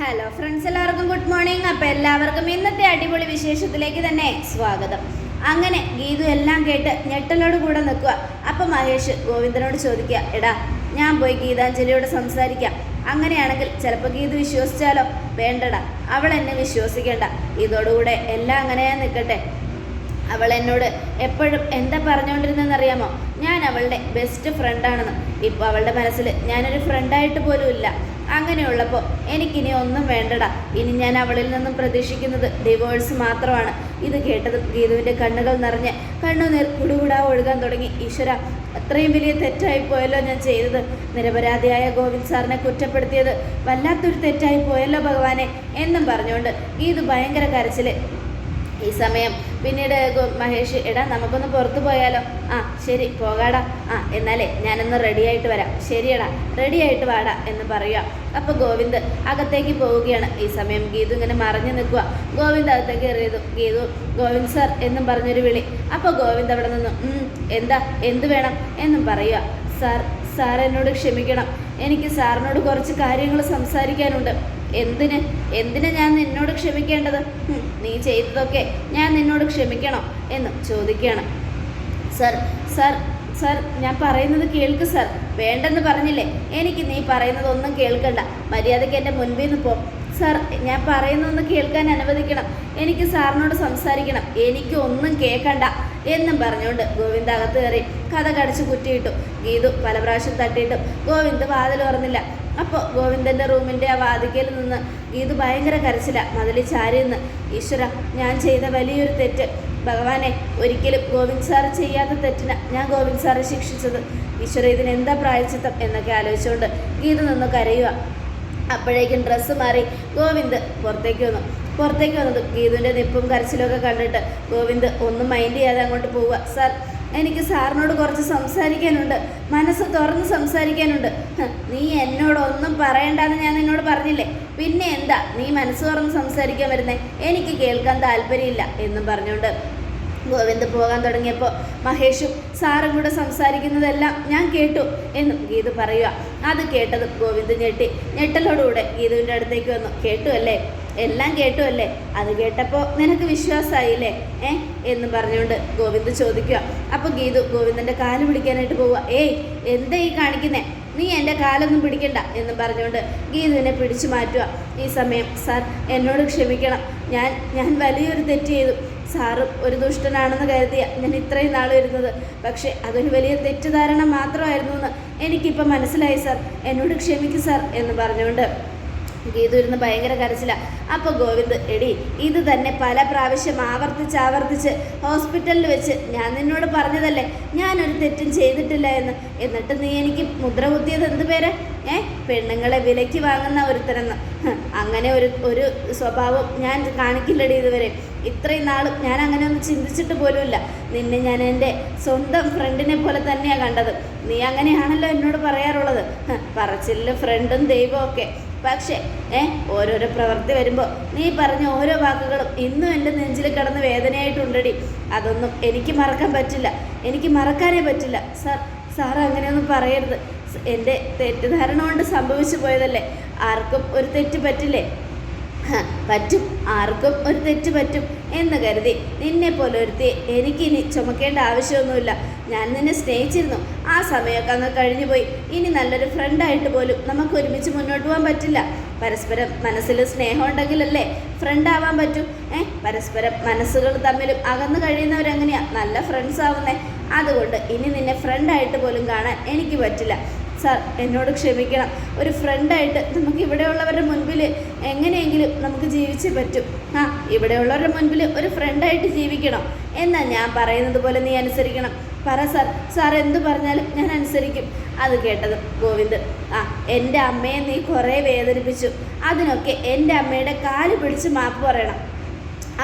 Hello friends എല്ലാവർക്കും good morning അപ്പോൾ എല്ലാവർക്കും ഇന്നത്തെ അടിപൊളി വിശേഷത്തിലേക്ക് തന്നെ സ്വാഗതം. അങ്ങനെ ഗീതു എല്ലാം കേട്ട് ഞെട്ടലോട് കൂടെ നിൽക്കുക. അപ്പം മഹേഷ് ഗോവിന്ദനോട് ചോദിക്കുക എടാ ഞാൻ പോയി ഗീതാഞ്ജലിയോട് സംസാരിക്കാം. അങ്ങനെയാണെങ്കിൽ ചിലപ്പോൾ ഗീതു വിശ്വസിച്ചാലോ? വേണ്ടടാ അവൾ എന്നെ വിശ്വസിക്കേണ്ട. ഇതോടുകൂടെ എല്ലാം അങ്ങനെ നിൽക്കട്ടെ. അവൾ എന്നോട് എപ്പോഴും എന്താ പറഞ്ഞുകൊണ്ടിരുന്നതെന്ന് അറിയാമോ ഞാൻ അവളുടെ ബെസ്റ്റ് ഫ്രണ്ടാണെന്ന് ഇപ്പോൾ അവളുടെ മനസ്സിൽ ഞാനൊരു ഫ്രണ്ടായിട്ട് പോലും ഇല്ല. അങ്ങനെയുള്ളപ്പോൾ എനിക്കിനി ഒന്നും വേണ്ടടാ. ഇനി ഞാൻ അവളിൽ നിന്നും പ്രതീക്ഷിക്കുന്നത് ഡിവോഴ്സ് മാത്രമാണ്. ഇത് കേട്ടതും ഗീതുവിന്റെ കണ്ണുകൾ നിറഞ്ഞ്. കണ്ണുനീർ കുടുകുടാ ഒഴുകാൻ തുടങ്ങി. ഈശ്വര അത്രയും വലിയ തെറ്റായി പോയല്ലോ ഞാൻ ചെയ്തത്. നിരപരാധിയായ ഗോവിന്ദ് സാറിനെ കുറ്റപ്പെടുത്തിയത് വല്ലാത്തൊരു തെറ്റായി പോയല്ലോ ഭഗവാനെ എന്നും പറഞ്ഞുകൊണ്ട് ഗീതു ഭയങ്കര കരച്ചിൽ ഈ സമയം. പിന്നീട് മഹേഷ് എടാ നമുക്കൊന്ന് പുറത്തു പോയാലോ? ആ ശരി പോകാടാ. ആ എന്നാലേ ഞാനൊന്ന് റെഡി ആയിട്ട് വരാം. ശരിയടാ റെഡിയായിട്ട് വാടാ എന്ന് പറയുക. അപ്പോൾ ഗോവിന്ദ് അകത്തേക്ക് പോവുകയാണ്. ഈ സമയം ഗീതു ഇങ്ങനെ മറഞ്ഞു നിൽക്കുക ഗോവിന്ദ് അകത്തേക്ക് കയറിയതു ഗീതു ഗോവിന്ദ് സർ എന്നും പറഞ്ഞൊരു വിളി. അപ്പോൾ ഗോവിന്ദ് അവിടെ നിന്നു "ഉം, എന്താ എന്ത് വേണം എന്നും പറയുക. സാർ സാർ എന്നോട് ക്ഷമിക്കണം. എനിക്ക് സാറിനോട് കുറച്ച് കാര്യങ്ങൾ സംസാരിക്കാനുണ്ട്. എന്തിന്? എന്തിന് ഞാൻ നിന്നോട് ക്ഷമിക്കേണ്ടത്? നീ ചെയ്തതൊക്കെ ഞാൻ നിന്നോട് ക്ഷമിക്കണോ എന്ന് ചോദിക്കുകയാണ്. സർ സർ സർ ഞാൻ പറയുന്നത് കേൾക്ക് സർ. വേണ്ടെന്ന് പറഞ്ഞില്ലേ? എനിക്ക് നീ പറയുന്നത് ഒന്നും കേൾക്കണ്ട. മര്യാദയ്ക്ക് എന്റെ മുൻപിൽ നിന്ന് പോ. സർ ഞാൻ പറയുന്നതൊന്ന് കേൾക്കാൻ അനുവദിക്കണം. എനിക്ക് സാറിനോട് സംസാരിക്കണം. എനിക്ക് ഒന്നും കേൾക്കണ്ട എന്നും പറഞ്ഞുകൊണ്ട് ഗോവിന്ദ് അകത്ത് കയറി കഥ കടിച്ച് കുറ്റിയിട്ടു. ഗീതു പല പ്രാവശ്യം തട്ടിയിട്ടും. ഗോവിന്ദ് വാതിൽ തുറന്നില്ല. അപ്പോൾ ഗോവിന്ദന്റെ റൂമിന്റെ ആ വാതിക്കയിൽ നിന്ന് ഗീതു ഭയങ്കര കരച്ചില. മതിൽ ചാരി നിന്ന് ഈശ്വര ഞാൻ ചെയ്ത വലിയൊരു തെറ്റ്. ഭഗവാനെ ഒരിക്കലും ഗോവിന്ദ് സാർ ചെയ്യാത്ത തെറ്റിന് ഞാൻ ഗോവിന്ദ് സാറെ ശിക്ഷിച്ചത്. ഈശ്വര ഇതിനെന്താ പ്രായച്ചിത്തം? എന്നൊക്കെ ആലോചിച്ചുകൊണ്ട് ഗീത നിന്ന് കരയുക അപ്പോഴേക്കും ഡ്രസ്സ് മാറി ഗോവിന്ദ് പുറത്തേക്ക് വന്നു. പുറത്തേക്ക് വന്നത് ഗീതുവിന്റെ നിപ്പും കരച്ചിലൊക്കെ കണ്ടിട്ട് ഗോവിന്ദ് ഒന്നും മൈൻഡ് ചെയ്യാതെ അങ്ങോട്ട് പോവുക. സാർ എനിക്ക് സാറിനോട് കുറച്ച് സംസാരിക്കാനുണ്ട്. മനസ്സ് തുറന്ന് സംസാരിക്കാനുണ്ട്. നീ എന്നോടൊന്നും പറയണ്ടെന്ന് ഞാൻ നിന്നോട് പറഞ്ഞില്ലേ? പിന്നെ എന്താ നീ മനസ്സ് തുറന്ന് സംസാരിക്കാൻ വരുന്നേ? എനിക്ക് കേൾക്കാൻ താല്പര്യമില്ല എന്നും പറഞ്ഞുകൊണ്ട് ഗോവിന്ദ് പോകാൻ തുടങ്ങിയപ്പോൾ മഹേഷും സാറും കൂടെ സംസാരിക്കുന്നതെല്ലാം ഞാൻ കേട്ടു എന്നും ഗീതു പറയുക. അത് കേട്ടതും ഗോവിന്ദ് ഞെട്ടി. ഞെട്ടലോടുകൂടെ ഗീതുവിന്റെ അടുത്തേക്ക് വന്നു. കേട്ടു അല്ലേ? എല്ലാം കേട്ടു അല്ലേ? അത് കേട്ടപ്പോൾ നിനക്ക് വിശ്വാസമായില്ലേ ഏ? എന്ന് പറഞ്ഞുകൊണ്ട് ഗോവിന്ദ് ചോദിക്കുക. അപ്പോൾ ഗീതു ഗോവിന്ദന്റെ കാൽ പിടിക്കാനായിട്ട് പോവുക. ഏയ് എന്താ ഈ കാണിക്കുന്നേ? നീ എന്റെ കാലൊന്നും പിടിക്കണ്ട എന്ന് പറഞ്ഞുകൊണ്ട് ഗീതുവിനെ പിടിച്ചു മാറ്റുക. ഈ സമയം സാർ എന്നോട് ക്ഷമിക്കണം. ഞാൻ ഞാൻ വലിയൊരു തെറ്റ് ചെയ്തു. സാറും ഒരു ദുഷ്ടനാണെന്ന് കരുതിയ ഞാൻ ഇത്രയും നാൾ വരുന്നത് പക്ഷേ അതൊരു വലിയ തെറ്റിദ്ധാരണ മാത്രമായിരുന്നു എന്ന് എനിക്കിപ്പോൾ മനസ്സിലായി സാർ. എന്നോട് ക്ഷമിക്കും സാർ എന്ന് പറഞ്ഞുകൊണ്ട് ഗീതു ഇരുന്ന് ഭയങ്കര കരച്ചിലാണ് അപ്പോൾ ഗോവിന്ദ് എടി ഇത് തന്നെ പല പ്രാവശ്യം ആവർത്തിച്ച് ആവർത്തിച്ച് ഹോസ്പിറ്റലിൽ വെച്ച് ഞാൻ നിന്നോട് പറഞ്ഞതല്ലേ? ഞാനൊരു തെറ്റും ചെയ്തിട്ടില്ല എന്ന്. എന്നിട്ട് നീ എനിക്ക് മുദ്ര കുത്തിയത് എന്ത് പേര്? ഏ പെണ്ണുങ്ങളെ വിലയ്ക്ക് വാങ്ങുന്ന ഒരുത്തരെന്ന്. അങ്ങനെ ഒരു ഒരു സ്വഭാവം ഞാൻ കാണിക്കില്ലടി ഇതുവരെ. ഇത്രയും നാളും ഞാൻ അങ്ങനെ ഒന്നും ചിന്തിച്ചിട്ട് പോലുമില്ല. നിന്നെ ഞാൻ എന്റെ സ്വന്തം ഫ്രണ്ടിനെ പോലെ തന്നെയാണ് കണ്ടത്. നീ അങ്ങനെയാണല്ലോ എന്നോട് പറയാറുള്ളത്. പറച്ചില്ല ഫ്രണ്ടും ദൈവവും ഒക്കെ പക്ഷേ ഏ ഓരോരോ പ്രവൃത്തി വരുമ്പോൾ നീ പറഞ്ഞ ഓരോ വാക്കുകളും ഇന്നും എന്റെ നെഞ്ചിൽ കിടന്ന് വേദനയായിട്ടുണ്ടടി. അതൊന്നും എനിക്ക് മറക്കാൻ പറ്റില്ല. എനിക്ക് മറക്കാനേ പറ്റില്ല. സാർ സാർ അങ്ങനെയൊന്നും പറയരുത്. എന്റെ തെറ്റിദ്ധാരണ കൊണ്ട് സംഭവിച്ചു പോയതല്ലേ? ആർക്കും ഒരു തെറ്റ് പറ്റില്ലേ? പറ്റും. ആർക്കും ഒരു തെറ്റ് പറ്റും എന്ന് കരുതി. നിന്നെ പോലെ ഒരുത്തി എനിക്കിനി ചുമക്കേണ്ട ആവശ്യമൊന്നുമില്ല. ഞാൻ നിന്നെ സ്നേഹിച്ചിരുന്നു. ആ സമയമൊക്കെ അങ്ങ് കഴിഞ്ഞു പോയി. ഇനി നല്ലൊരു ഫ്രണ്ടായിട്ട് പോലും നമുക്ക് ഒരുമിച്ച് മുന്നോട്ട് പോകാൻ പറ്റില്ല. പരസ്പരം മനസ്സിൽ സ്നേഹം ഉണ്ടെങ്കിലല്ലേ ഫ്രണ്ട് ആവാൻ പറ്റും. ഏ പരസ്പരം മനസ്സുകൾ തമ്മിലും അകന്നു കഴിയുന്നവരെങ്ങനെയാ നല്ല ഫ്രണ്ട്സ് ആവുന്നേ? അതുകൊണ്ട് ഇനി നിന്നെ ഫ്രണ്ടായിട്ട് പോലും കാണാൻ എനിക്ക് പറ്റില്ല. സാർ എന്നോട് ക്ഷമിക്കണം. ഒരു ഫ്രണ്ടായിട്ട് നമുക്ക് ഇവിടെയുള്ളവരുടെ മുൻപിൽ എങ്ങനെയെങ്കിലും നമുക്ക് ജീവിച്ച് പറ്റും. ആ ഇവിടെയുള്ളവരുടെ മുൻപിൽ ഒരു ഫ്രണ്ടായിട്ട് ജീവിക്കണം. എന്നാൽ ഞാൻ പറയുന്നത് പോലെ നീ അനുസരിക്കണം. പറ സാർ സാർ എന്ത് പറഞ്ഞാലും ഞാൻ അനുസരിക്കും. അത് കേട്ടത് ഗോവിന്ദ്. ആ എന്റെ അമ്മയെ നീ കുറേ വേദനിപ്പിച്ചു. അതിനൊക്കെ എന്റെ അമ്മയുടെ കാൽ പിടിച്ച് മാപ്പ് പറയണം.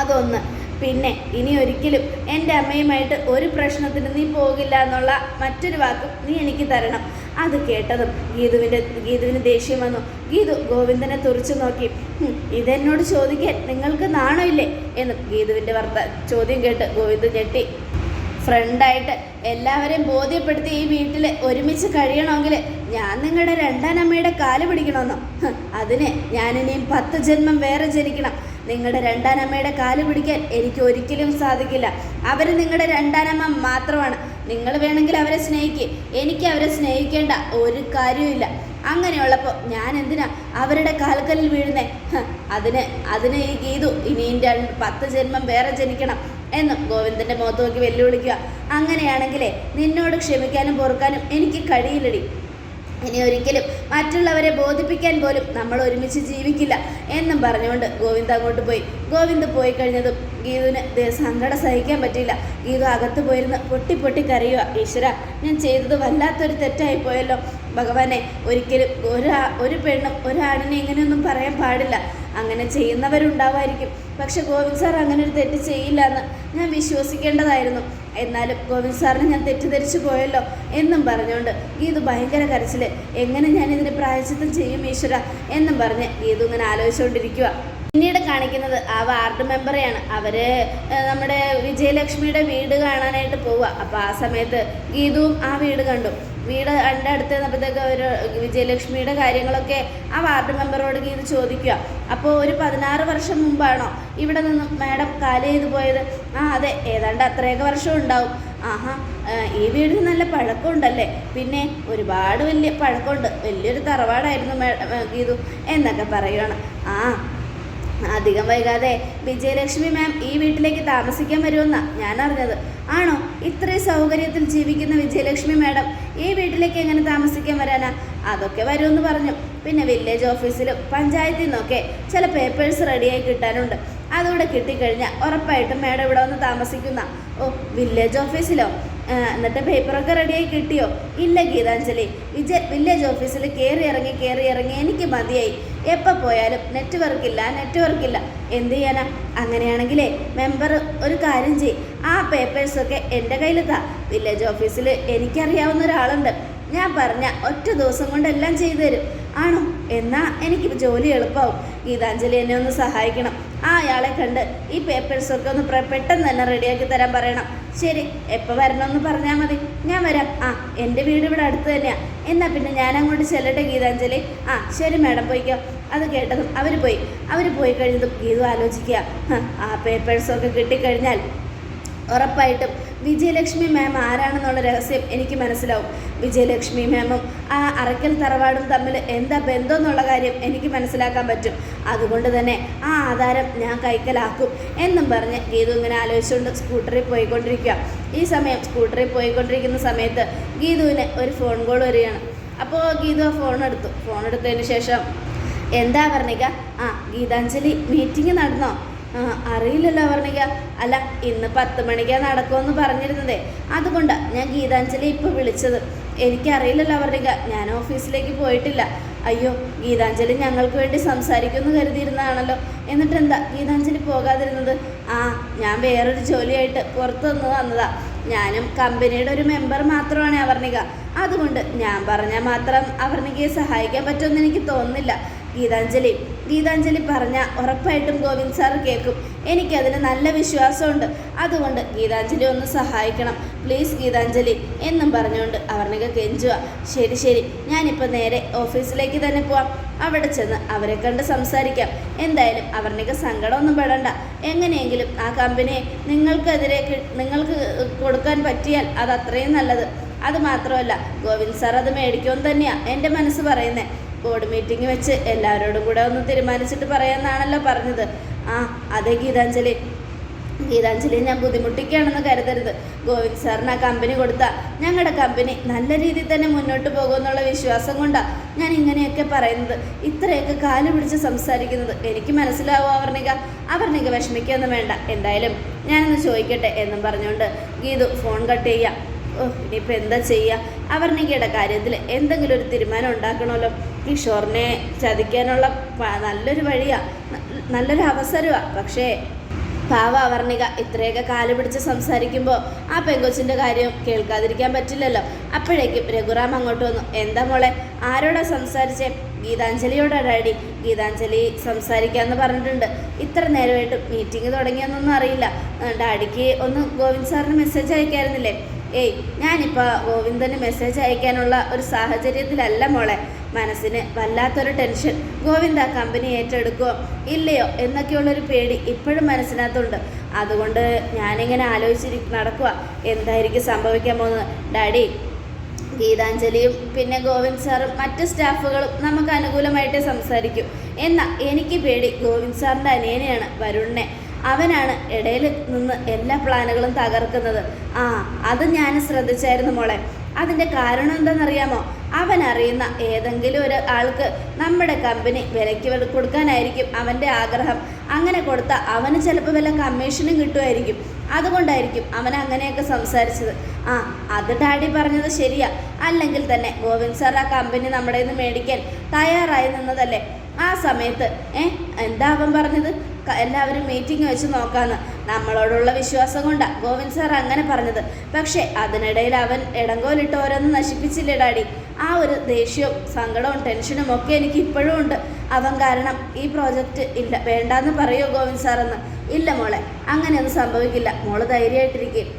അതൊന്ന്. പിന്നെ ഇനി ഒരിക്കലും എന്റെ അമ്മയുമായിട്ട് ഒരു പ്രശ്നത്തിന് നീ പോകില്ല എന്നുള്ള മറ്റൊരു വാക്കും നീ എനിക്ക് തരണം. അത് കേട്ടതും ഗീതുവിന്റെ ഗീതുവിന് ദേഷ്യം വന്നു. ഗീതു ഗോവിന്ദനെ തുറച്ചു നോക്കി. "ഹും, ഇതെന്നോട് ചോദിക്കാൻ നിങ്ങൾക്ക് നാണമില്ലേ? എന്ന് ഗീതുവിന്റെ വർത്ത ചോദ്യം കേട്ട് ഗോവിന്ദ് ഞെട്ടി. ഫ്രണ്ടായിട്ട് എല്ലാവരെയും ബോധ്യപ്പെടുത്തി ഈ വീട്ടിൽ ഒരുമിച്ച് കഴിയണമെങ്കിൽ ഞാൻ നിങ്ങളുടെ രണ്ടാനമ്മയുടെ കാൽ പിടിക്കണമെന്നോ? അതിന് ഞാനിനിയും പത്ത് ജന്മം വേറെ ജനിക്കണം. നിങ്ങളുടെ രണ്ടാനമ്മയുടെ കാൽ പിടിക്കാൻ എനിക്ക് ഒരിക്കലും സാധിക്കില്ല. അവർ നിങ്ങളുടെ രണ്ടാനമ്മ മാത്രമാണ്. നിങ്ങൾ വേണമെങ്കിൽ അവരെ സ്നേഹിക്കുക എനിക്ക് അവരെ സ്നേഹിക്കേണ്ട ഒരു കാര്യവുമില്ല. അങ്ങനെയുള്ളപ്പോൾ ഞാൻ എന്തിനാ അവരുടെ കാൽക്കലിൽ വീഴുന്നേ? അതിന് അതിന് ഈ ഗീതു ഇനി രണ്ട് പത്ത് ജന്മം വേറെ ജനിക്കണം എന്ന് ഗോവിന്ദന്റെ മുഖത്ത് നോക്കി വെല്ലുവിളിക്കുക. അങ്ങനെയാണെങ്കിലേ നിന്നോട് ക്ഷമിക്കാനും പൊറുക്കാനും എനിക്ക് കഴിയില്ലടി. ഇനി ഒരിക്കലും മറ്റുള്ളവരെ ബോധിപ്പിക്കാൻ പോലും നമ്മൾ ഒരുമിച്ച് ജീവിക്കില്ല എന്നും പറഞ്ഞുകൊണ്ട് ഗോവിന്ദ് അങ്ങോട്ട് പോയി. ഗോവിന്ദ് പോയി കഴിഞ്ഞതും ഗീതുവിന് സങ്കടം സഹിക്കാൻ പറ്റിയില്ല. ഗീതു അകത്ത് പോയിരുന്ന് പൊട്ടി പൊട്ടി കരയുക. ഈശ്വര ഞാൻ ചെയ്തത് വല്ലാത്തൊരു തെറ്റായി പോയല്ലോ. ഭഗവാനെ ഒരിക്കലും ഒരാ ഒരു പെണ്ണും ഒരാണിനെ ഇങ്ങനെയൊന്നും പറയാൻ പാടില്ല. അങ്ങനെ ചെയ്യുന്നവരുണ്ടാവായിരിക്കും. പക്ഷെ ഗോവിന്ദ് സാർ അങ്ങനെ ഒരു തെറ്റ് ചെയ്യില്ല എന്ന് ഞാൻ വിശ്വസിക്കേണ്ടതായിരുന്നു. എന്നാലും ഗോവിന്ദ് സാറിനെ ഞാൻ തെറ്റിദ്ധരിച്ചു പോയല്ലോ എന്നും പറഞ്ഞുകൊണ്ട് ഗീതു ഭയങ്കര കരച്ചിൽ എങ്ങനെ ഞാൻ ഇതിന് പ്രായച്ചിത്തം ചെയ്യും ഈശ്വര? എന്നും പറഞ്ഞ് ഗീതു ഇങ്ങനെ ആലോചിച്ചുകൊണ്ടിരിക്കുക പിന്നീട് കാണിക്കുന്നത് ആ വാർഡ് മെമ്പറെയാണ്. അവർ നമ്മുടെ വിജയലക്ഷ്മിയുടെ വീട് കാണാനായിട്ട് പോവുക അപ്പോൾ ആ സമയത്ത് ഗീതുവും ആ വീട് കണ്ടു. വീട് എന്റെ അടുത്ത് ചെന്നപ്പോഴത്തേക്ക് ഒരു വിജയലക്ഷ്മിയുടെ കാര്യങ്ങളൊക്കെ ആ വാർഡ് മെമ്പറോട് ഇത് ചോദിക്കുക. അപ്പോൾ ഒരു പതിനാറ് വർഷം മുമ്പാണോ ഇവിടെ നിന്ന് മാഡം കാലി ചെയ്ത് പോയത്? ആ അതെ ഏതാണ്ട് അത്രയൊക്കെ വർഷം ഉണ്ടാവും. ആഹാ ഈ വീടിന് നല്ല പഴക്കമുണ്ടല്ലേ? പിന്നെ ഒരുപാട് വലിയ പഴക്കമുണ്ട്. വലിയൊരു തറവാടായിരുന്നു ഗീതു എന്നൊക്കെ പറയുകയാണ് ആ അധികം വൈകാതെ വിജയലക്ഷ്മി മാം ഈ വീട്ടിലേക്ക് താമസിക്കാൻ വരുമെന്നാണ് ഞാൻ അറിഞ്ഞത്. ആണോ? ഇത്രയും സൗകര്യത്തിൽ ജീവിക്കുന്ന വിജയലക്ഷ്മി മാഡം ഈ വീട്ടിലേക്ക് എങ്ങനെ താമസിക്കാൻ വരാനാ? അതൊക്കെ വരുമെന്ന് പറഞ്ഞു. പിന്നെ വില്ലേജ് ഓഫീസിലും പഞ്ചായത്തിൽ നിന്നൊക്കെ ചില പേപ്പേഴ്സ് റെഡിയായി കിട്ടാനുണ്ട്. അതുകൂടെ കിട്ടിക്കഴിഞ്ഞാൽ ഉറപ്പായിട്ടും മാഡം ഇവിടെ വന്ന് താമസിക്കുന്ന. ഓ വില്ലേജ് ഓഫീസിലോ എന്നിട്ട് പേപ്പറൊക്കെ റെഡിയായി കിട്ടിയോ? ഇല്ല ഗീതാഞ്ജലി. വിജ വില്ലേജ് ഓഫീസിൽ കയറി ഇറങ്ങി കയറി ഇറങ്ങി എനിക്ക് മതിയായി. എപ്പോൾ പോയാലും നെറ്റ്വർക്ക് ഇല്ല നെറ്റ്വർക്ക് ഇല്ല. എന്ത് ചെയ്യാനാ? അങ്ങനെയാണെങ്കിലേ മെമ്പർ ഒരു കാര്യം ചെയ്യും. ആ പേപ്പേഴ്സൊക്കെ എന്റെ കയ്യിൽ താ വില്ലേജ് ഓഫീസിൽ എനിക്കറിയാവുന്ന ഒരാളുണ്ട്. ഞാൻ പറഞ്ഞ ഒറ്റ ദിവസം കൊണ്ടെല്ലാം ചെയ്തു തരും. ആണോ? എന്നാൽ എനിക്ക് ജോലി എളുപ്പമാവും ഗീതാഞ്ജലി എന്നെ ഒന്ന് സഹായിക്കണം. ആ അയാളെ കണ്ട്. ഈ പേപ്പേഴ്സൊക്കെ ഒന്ന് പെട്ടെന്ന് തന്നെ റെഡിയാക്കി തരാൻ പറയണം. ശരി എപ്പോൾ വരണമെന്ന് പറഞ്ഞാൽ മതി. ഞാൻ വരാം. ആ എന്റെ വീട് ഇവിടെ അടുത്ത് തന്നെയാണ് എന്നാൽ പിന്നെ ഞാൻ അങ്ങോട്ട് ചെല്ലട്ടെ ഗീതാഞ്ജലി? ആ ശരി മാഡം പോയിക്കോ. അത് കേട്ടതും അവർ പോയി. അവർ പോയി കഴിഞ്ഞതും ഗീതു ആലോചിക്കുക. "ഹ, ആ പേപ്പേഴ്സൊക്കെ കിട്ടിക്കഴിഞ്ഞാൽ ഉറപ്പായിട്ടും വിജയലക്ഷ്മി മാം ആരാണെന്നുള്ള രഹസ്യം എനിക്ക് മനസ്സിലാവും. വിജയലക്ഷ്മി മാമും ആ അറക്കൽ തറവാടും തമ്മിൽ എന്താ ബന്ധം എന്നുള്ള കാര്യം എനിക്ക് മനസ്സിലാക്കാൻ പറ്റും. അതുകൊണ്ട് തന്നെ ആ ആധാരം ഞാൻ കൈക്കലാക്കും എന്നും പറഞ്ഞ് ഗീതു ഇങ്ങനെ ആലോചിച്ചുകൊണ്ട് സ്കൂട്ടറിൽ പോയിക്കൊണ്ടിരിക്കുക ഈ സമയം സ്കൂട്ടറിൽ പോയിക്കൊണ്ടിരിക്കുന്ന സമയത്ത് ഗീതുവിന് ഒരു ഫോൺ കോൾ വരികയാണ്. അപ്പോൾ ഗീതു ആ ഫോൺ എടുത്തു. ഫോൺ എടുത്തതിന് ശേഷം എന്താ പറഞ്ഞിക്ക ആ ഗീതാഞ്ജലി മീറ്റിംഗ് നടന്നോ? അറിയില്ലല്ലോ വർണിക അല്ല ഇന്ന് പത്ത് മണിക്കാ നടക്കുമെന്ന് പറഞ്ഞിരുന്നതേ. അതുകൊണ്ട് ഞാൻ ഗീതാഞ്ജലി ഇപ്പോൾ വിളിച്ചത്. എനിക്കറിയില്ലല്ലോ വർണിക ഞാൻ ഓഫീസിലേക്ക് പോയിട്ടില്ല. അയ്യോ ഗീതാഞ്ജലി ഞങ്ങൾക്ക് വേണ്ടി സംസാരിക്കുമെന്ന് കരുതിയിരുന്നതാണല്ലോ. എന്നിട്ട് എന്താ ഗീതാഞ്ജലി പോകാതിരുന്നത്? ആ ഞാൻ വേറൊരു ജോലിയായിട്ട് പുറത്തു നിന്ന് വന്നതാ. ഞാനും കമ്പനിയുടെ ഒരു മെമ്പർ മാത്രമാണ് അവർണിക. അതുകൊണ്ട് ഞാൻ പറഞ്ഞാൽ മാത്രം അവർണികയെ സഹായിക്കാൻ പറ്റുമെന്ന് എനിക്ക് തോന്നുന്നില്ല. ഗീതാഞ്ജലി ഗീതാഞ്ജലി പറഞ്ഞ ഉറപ്പായിട്ടും ഗോവിന്ദ് സാർ കേൾക്കും. എനിക്കതിന് നല്ല വിശ്വാസമുണ്ട്. അതുകൊണ്ട് ഗീതാഞ്ജലി ഒന്ന് സഹായിക്കണം. പ്ലീസ് ഗീതാഞ്ജലി എന്നും പറഞ്ഞുകൊണ്ട് അവർണിക കെഞ്ചുക ശരി ശരി. ഞാനിപ്പോൾ നേരെ ഓഫീസിലേക്ക് തന്നെ പോവാം. അവിടെ ചെന്ന് അവരെ കണ്ട് സംസാരിക്കാം. എന്തായാലും അവർണിക സങ്കടമൊന്നും പെടണ്ട. എങ്ങനെയെങ്കിലും ആ കമ്പനിയെ നിങ്ങൾക്കെതിരെ നിങ്ങൾക്ക് കൊടുക്കാൻ പറ്റിയാൽ അത് അത്രയും നല്ലത്. അത് മാത്രമല്ല ഗോവിന്ദ് സാർ അത് മേടിക്കുമെന്ന് തന്നെയാണ് എന്റെ മനസ്സ് പറയുന്നത് ബോർഡ് മീറ്റിംഗ് വെച്ച് എല്ലാവരോടും കൂടെ ഒന്ന് തീരുമാനിച്ചിട്ട് പറയാമെന്നാണല്ലോ പറഞ്ഞത്. ആ അതെ ഗീതാഞ്ജലി. ഗീതാഞ്ജലി ഞാൻ ബുദ്ധിമുട്ടിക്കുകയാണെന്ന് കരുതരുത്. ഗോവിന്ദ് സാറിന് ആ കമ്പനി കൊടുത്ത ഞങ്ങളുടെ കമ്പനി നല്ല രീതിയിൽ തന്നെ മുന്നോട്ട് പോകുമെന്നുള്ള വിശ്വാസം കൊണ്ടാണ് ഞാൻ ഇങ്ങനെയൊക്കെ പറയുന്നത്. ഇത്രയൊക്കെ കാലു പിടിച്ച് സംസാരിക്കുന്നത് എനിക്ക് മനസ്സിലാവും അവർണിക? അവർണിക വിഷമിക്കൊന്നും വേണ്ട. എന്തായാലും ഞാനൊന്ന് ചോദിക്കട്ടെ എന്നും പറഞ്ഞുകൊണ്ട് ഗീതു ഫോൺ കട്ട് ചെയ്യാം. ഓ ഇനിയിപ്പോൾ എന്താ ചെയ്യുക അവർണികയുടെ കാര്യത്തിൽ എന്തെങ്കിലും ഒരു തീരുമാനം ഉണ്ടാക്കണമല്ലോ. കിഷോറിനെ ചതിക്കാനുള്ള നല്ലൊരു വഴിയാണ് നല്ലൊരു അവസരമാണ് പക്ഷേ പാവ അവർണിക ഇത്രയൊക്കെ കാൽ പിടിച്ച് സംസാരിക്കുമ്പോൾ ആ പെങ്കൊച്ചിന്റെ കാര്യം കേൾക്കാതിരിക്കാൻ പറ്റില്ലല്ലോ. അപ്പോഴേക്കും രഘുറാം അങ്ങോട്ട് വന്നു. എന്താ മോളെ ആരോടാ സംസാരിച്ചേ? ഗീതാഞ്ജലിയോടാ ഡാഡി. ഗീതാഞ്ജലി സംസാരിക്കാമെന്ന് പറഞ്ഞിട്ടുണ്ട്. ഇത്ര നേരമായിട്ട് മീറ്റിംഗ് തുടങ്ങിയെന്നൊന്നും അറിയില്ല. ഡാഡിക്ക് ഒന്ന് ഗോവിന്ദ് സാറിന് മെസ്സേജ് അയക്കായിരുന്നില്ലേ? ഏയ് ഞാനിപ്പോൾ ഗോവിന്ദന് മെസ്സേജ് അയക്കാനുള്ള ഒരു സാഹചര്യത്തിലല്ല മോളെ. മനസ്സിന് വല്ലാത്തൊരു ടെൻഷൻ. ഗോവിന്ദ കമ്പനി ഏറ്റെടുക്കുമോ ഇല്ലയോ എന്നൊക്കെയുള്ളൊരു പേടി ഇപ്പോഴും മനസ്സിനകത്തുണ്ട്. അതുകൊണ്ട് ഞാനിങ്ങനെ ആലോചിച്ചിരി നടക്കുക എന്തായിരിക്കും സംഭവിക്കാൻ പോകുന്നത്? ഡാഡി ഗീതാഞ്ജലിയും പിന്നെ ഗോവിന്ദ് സാറും മറ്റ് സ്റ്റാഫുകളും നമുക്ക് അനുകൂലമായിട്ടേ സംസാരിക്കൂ. എന്നാൽ എനിക്ക് പേടി. ഗോവിന്ദ് സാറിന്റെ അനിയനെയാണ് വരുണിനെ. അവനാണ് ഇടയിൽ നിന്ന് എല്ലാ പ്ലാനുകളും തകർക്കുന്നത്. ആ അത് ഞാൻ ശ്രദ്ധിച്ചായിരുന്നു മോളെ. അതിന്റെ കാരണം എന്താണെന്നറിയാമോ? അവൻ അറിയുന്ന ഏതെങ്കിലും ഒരു ആൾക്ക് നമ്മുടെ കമ്പനി വിലയ്ക്ക് കൊടുക്കാനായിരിക്കും അവന്റെ ആഗ്രഹം. അങ്ങനെ കൊടുത്താൽ അവന് ചിലപ്പോൾ വല്ല കമ്മീഷനും കിട്ടുമായിരിക്കും. അതുകൊണ്ടായിരിക്കും അവൻ അങ്ങനെയൊക്കെ സംസാരിച്ചത്. ആ അത് ഡാഡി പറഞ്ഞത് ശരിയാ. അല്ലെങ്കിൽ തന്നെ ഗോവിന്ദ് സാർ ആ കമ്പനി നമ്മുടെ നിന്ന് മേടിക്കാൻ തയ്യാറായി നിന്നതല്ലേ? ആ സമയത്ത് ഏ എന്താ അവൻ പറഞ്ഞത്? എല്ലാവരും മീറ്റിംഗ് വെച്ച് നോക്കാമെന്ന് നമ്മളോടുള്ള വിശ്വാസം കൊണ്ടാണ് ഗോവിന്ദ് സാർ അങ്ങനെ പറഞ്ഞത്. പക്ഷേ അതിനിടയിൽ അവൻ ഇടങ്കോലിട്ട് ഓരോന്ന് നശിപ്പിച്ചില്ലേ ഡാഡി? ആ ഒരു ദേഷ്യവും സങ്കടവും ടെൻഷനും ഒക്കെ എനിക്ക് ഇപ്പോഴും ഉണ്ട്. അവൻ കാരണം ഈ പ്രോജക്റ്റ് ഇല്ല. വേണ്ടാന്ന് പറയുമോ ഗോവിന്ദ് സാറെന്ന് ഇല്ല മോളെ അങ്ങനെയൊന്നും സംഭവിക്കില്ല. മോൾ ധൈര്യമായിട്ടിരിക്കും.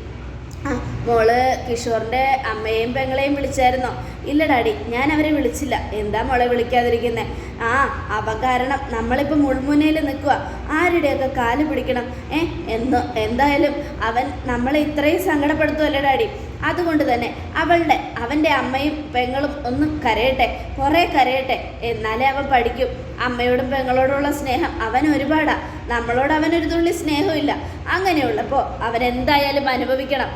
ആ മോൾ കിഷോറിന്റെ അമ്മയെയും പെങ്ങളെയും വിളിച്ചായിരുന്നോ. ഇല്ല ഡാഡി ഞാൻ അവരെ വിളിച്ചില്ല. എന്താ മോളെ വിളിക്കാതിരിക്കുന്നത് ആ അവ കാരണം നമ്മളിപ്പോൾ മുൾമുനയിൽ നിൽക്കുക ആരുടെയൊക്കെ കാൽ പിടിക്കണം? ഏ എന്ന്. എന്തായാലും അവൻ നമ്മളെ ഇത്രയും സങ്കടപ്പെടുത്തുമല്ലേ ഡാഡി? അതുകൊണ്ട് തന്നെ അവളുടെ അവന്റെ അമ്മയും പെങ്ങളും ഒന്ന് കരയട്ടെ കുറേ കരയട്ടെ. എന്നാലേ അവൻ പഠിക്കും. അമ്മയോടും പെങ്ങളോടുള്ള സ്നേഹം അവൻ ഒരുപാടാ. നമ്മളോട് അവനൊരു തുള്ളി സ്നേഹമില്ല അങ്ങനെയുള്ളപ്പോൾ അവൻ എന്തായാലും അനുഭവിക്കണം.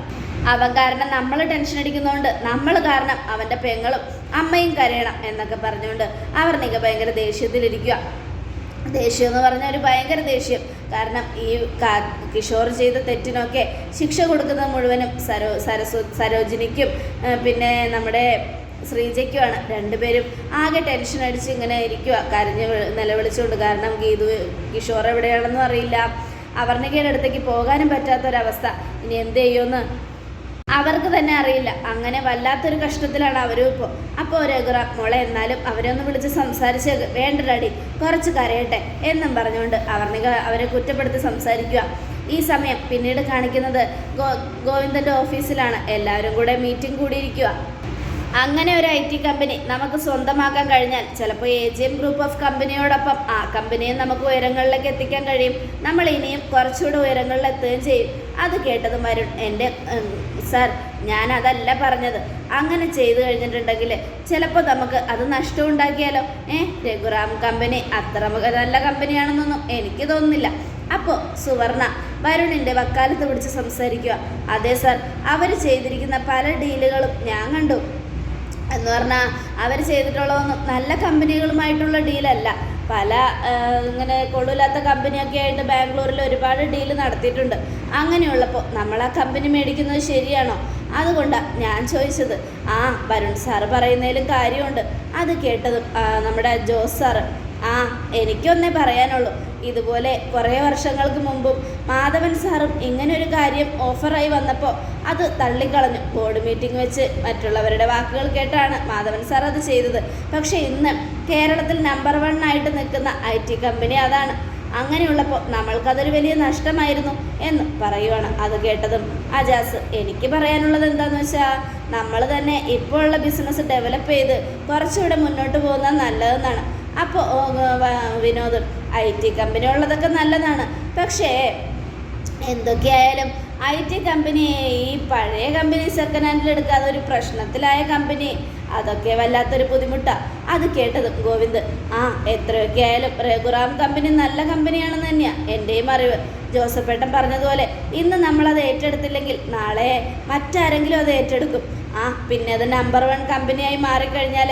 അവൻ കാരണം നമ്മൾ ടെൻഷൻ അടിക്കുന്നതുകൊണ്ട് നമ്മൾ കാരണം അവന്റെ പെങ്ങളും അമ്മയും കരയണം എന്നൊക്കെ പറഞ്ഞുകൊണ്ട് അവർ നിങ്ങൾ ഭയങ്കര ദേഷ്യത്തിലിരിക്കുക ദേഷ്യം എന്ന് പറഞ്ഞാൽ ഒരു ഭയങ്കര ദേഷ്യം. കാരണം ഈ കിഷോർ ചെയ്ത തെറ്റിനൊക്കെ ശിക്ഷ കൊടുക്കുന്നത് മുഴുവനും സരോ സരസ്വ സരോജിനിക്കും പിന്നെ നമ്മുടെ ശ്രീജയ്ക്കുമാണ്. രണ്ടുപേരും ആകെ ടെൻഷൻ അടിച്ച് ഇങ്ങനെ ഇരിക്കുക കരഞ്ഞ് നിലവിളിച്ചുകൊണ്ട്. കാരണം ഗീതു കിഷോർ എവിടെയാണെന്നും അറിയില്ല. അവർണികയുടെ അടുത്തേക്ക് പോകാനും പറ്റാത്തൊരവസ്ഥ. ഇനി എന്ത് ചെയ്യുമെന്ന് അവർക്ക് തന്നെ അറിയില്ല. അങ്ങനെ വല്ലാത്തൊരു കഷ്ടത്തിലാണ് അവരും ഇപ്പോൾ അപ്പോൾ രഘുറ മോളെ എന്നാലും അവരെ ഒന്ന് വിളിച്ച് സംസാരിച്ച് വേണ്ട കുറച്ച് കരയട്ടെ എന്നും പറഞ്ഞുകൊണ്ട് അവർ അവരെ കുറ്റപ്പെടുത്തി സംസാരിക്കുക. ഈ സമയം പിന്നീട് കാണിക്കുന്നത് ഗോ ഗോവിന്ദന്റെ ഓഫീസിലാണ്. എല്ലാവരും കൂടെ മീറ്റിംഗ് കൂടിയിരിക്കുക. അങ്ങനെ ഒരു ഐ ടി കമ്പനി നമുക്ക് സ്വന്തമാക്കാൻ കഴിഞ്ഞാൽ ചിലപ്പോൾ A G M group of കമ്പനിയോടൊപ്പം ആ കമ്പനിയെ നമുക്ക് ഉയരങ്ങളിലേക്ക് എത്തിക്കാൻ കഴിയും. നമ്മൾ ഇനിയും കുറച്ചുകൂടെ ഉയരങ്ങളിൽ എത്തുകയും ചെയ്യും. അത് കേട്ടതും വരുൺ എന്റെ സാർ ഞാൻ അതല്ല പറഞ്ഞത്. അങ്ങനെ ചെയ്തു കഴിഞ്ഞിട്ടുണ്ടെങ്കിൽ ചിലപ്പോൾ നമുക്ക് അത് നഷ്ടം ഉണ്ടാക്കിയാലോ? ഏ രഘുറാം കമ്പനി അത്ര നല്ല കമ്പനിയാണെന്നൊന്നും എനിക്ക് തോന്നുന്നില്ല. അപ്പോൾ സുവർണ വരുണിന്റെ വക്കാലത്ത് പിടിച്ച് സംസാരിക്കുക. അതെ സർ അവർ ചെയ്തിരിക്കുന്ന പല ഡീലുകളും ഞാൻ കണ്ടു. എന്ന് പറഞ്ഞാൽ അവർ ചെയ്തിട്ടുള്ളതൊന്നും നല്ല കമ്പനികളുമായിട്ടുള്ള ഡീലല്ല. പല ഇങ്ങനെ കൊള്ളില്ലാത്ത കമ്പനിയൊക്കെ ആയിട്ട് ബാംഗ്ലൂരിൽ ഒരുപാട് ഡീൽ നടത്തിയിട്ടുണ്ട്. അങ്ങനെയുള്ളപ്പോൾ നമ്മൾ ആ കമ്പനി മേടിക്കുന്നത് ശരിയാണോ? അതുകൊണ്ടാണ് ഞാൻ ചോദിച്ചത്. ആ വരുൺ സാറ് പറയുന്നതിലും കാര്യമുണ്ട്. അത് കേട്ടതും നമ്മുടെ ജോസ് സാറ്. ആ എനിക്കൊന്നേ പറയാനുള്ളൂ. ഇതുപോലെ കുറേ വർഷങ്ങൾക്ക് മുമ്പും മാധവൻ സാറും ഇങ്ങനെ ഒരു കാര്യം ഓഫറായി വന്നപ്പോൾ അത് തള്ളിക്കളഞ്ഞു. ബോർഡ് മീറ്റിംഗ് വെച്ച് മറ്റുള്ളവരുടെ വാക്കുകൾ കേട്ടാണ് മാധവൻ സാർ അത് ചെയ്തത്. പക്ഷേ ഇന്ന് കേരളത്തിൽ നമ്പർ വൺ ആയിട്ട് നിൽക്കുന്ന ഐ ടി കമ്പനി അതാണ്. അങ്ങനെയുള്ളപ്പോൾ നമ്മൾക്കതൊരു വലിയ നഷ്ടമായിരുന്നു എന്ന് പറയുവാണ് അത് കേട്ടതും. അജാസ് എനിക്ക് പറയാനുള്ളത് എന്താണെന്ന് വെച്ചാൽ നമ്മൾ തന്നെ ഇപ്പോൾ ഉള്ള ബിസിനസ് ഡെവലപ്പ് ചെയ്ത് കുറച്ചുകൂടെ മുന്നോട്ട് പോകുന്നത് നല്ലതെന്നാണ്. അപ്പോൾ വിനോദ് ഐ ടി കമ്പനി ഉള്ളതൊക്കെ നല്ലതാണ്. പക്ഷേ എന്തൊക്കെയായാലും ഐ ടി കമ്പനി ഈ പഴയ കമ്പനി സെക്കൻഡ് ഹാൻഡിൽ എടുക്കാതെ ഒരു പ്രശ്നത്തിലായ കമ്പനി അതൊക്കെ വല്ലാത്തൊരു ബുദ്ധിമുട്ടാണ് അത് കേട്ടത് ഗോവിന്ദ് ആ എത്രയൊക്കെ ആയാലും രഘുറാം കമ്പനി നല്ല കമ്പനിയാണെന്ന് തന്നെയാണ് എന്റെയും അറിവ്. ജോസഫേട്ടൻ പറഞ്ഞതുപോലെ ഇന്ന് നമ്മളത് ഏറ്റെടുത്തില്ലെങ്കിൽ നാളെ മറ്റാരെങ്കിലും അത് ഏറ്റെടുക്കും. ആ പിന്നെ അത് നമ്പർ വൺ കമ്പനിയായി മാറിക്കഴിഞ്ഞാൽ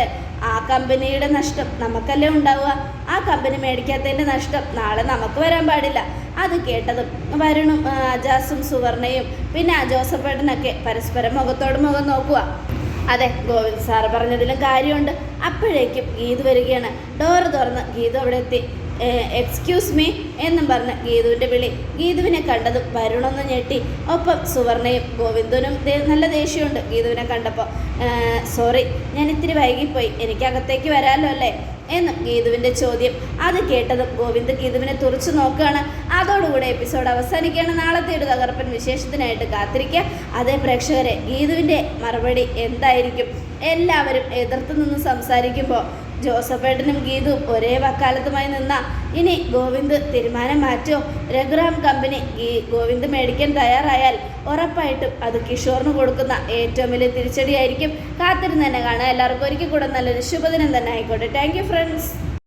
ആ കമ്പനിയുടെ നഷ്ടം നമുക്കല്ലേ ഉണ്ടാവുക? ആ കമ്പനി മേടിക്കാത്തതിന്റെ നഷ്ടം നാളെ നമുക്ക് വരാൻ പാടില്ല. അത് കേട്ടതും വരുണും അജാസും സുവർണയും പിന്നെ ആ ജോസഫേട്ടനൊക്കെ പരസ്പരം മുഖത്തോട് മുഖം നോക്കുക. അതെ ഗോവിന്ദ് സാർ പറഞ്ഞതിലും കാര്യമുണ്ട്. അപ്പോഴേക്കും ഗീത് വരികയാണ്. ഡോറ് തുറന്ന് ഗീതു അവിടെ എത്തി. എക്സ്ക്യൂസ് മീ എന്നും പറഞ്ഞ് ഗീതുവിന്റെ വിളി. ഗീതുവിനെ കണ്ടതും വരുണൊന്ന് ഞെട്ടി. ഒപ്പം സുവർണയും ഗോവിന്ദനും നല്ല ദേഷ്യമുണ്ട് ഗീതുവിനെ കണ്ടപ്പോൾ സോറി ഞാൻ ഇത്തിരി വൈകിപ്പോയി. എനിക്കകത്തേക്ക് വരാമല്ലോ അല്ലേ? എന്ന് ഗീതുവിന്റെ ചോദ്യം. അത് കേട്ടതും ഗോവിന്ദ് ഗീതുവിനെ തുറച്ചു നോക്കുകയാണ്. അതോടുകൂടെ എപ്പിസോഡ് അവസാനിക്കുകയാണ്. നാളത്തെ ഒരു തകർപ്പൻ വിശേഷത്തിനായിട്ട് കാത്തിരിക്കുക. അതേ പ്രേക്ഷകരെ ഗീതുവിന്റെ മറുപടി എന്തായിരിക്കും? എല്ലാവരും എതിർത്ത് നിന്ന് സംസാരിക്കുമ്പോൾ ജോസഫേട്ടനും ഗീതും ഒരേ വക്കാലത്തുമായി നിന്ന ഇനി ഗോവിന്ദ് തീരുമാനം മാറ്റോ? രഘുറാം കമ്പനി ഈ ഗോവിന്ദ് മേടിക്കാൻ തയ്യാറായാൽ ഉറപ്പായിട്ടും അത് കിഷോറിന് കൊടുക്കുന്ന ഏറ്റവും വലിയ തിരിച്ചടിയായിരിക്കും. കാത്തിരുന്ന് തന്നെ കാണാം എല്ലാവർക്കും ഒരിക്കൽ കൂടെ നല്ലൊരു ശുഭദിനം തന്നെ ആയിക്കോട്ടെ. Thank friends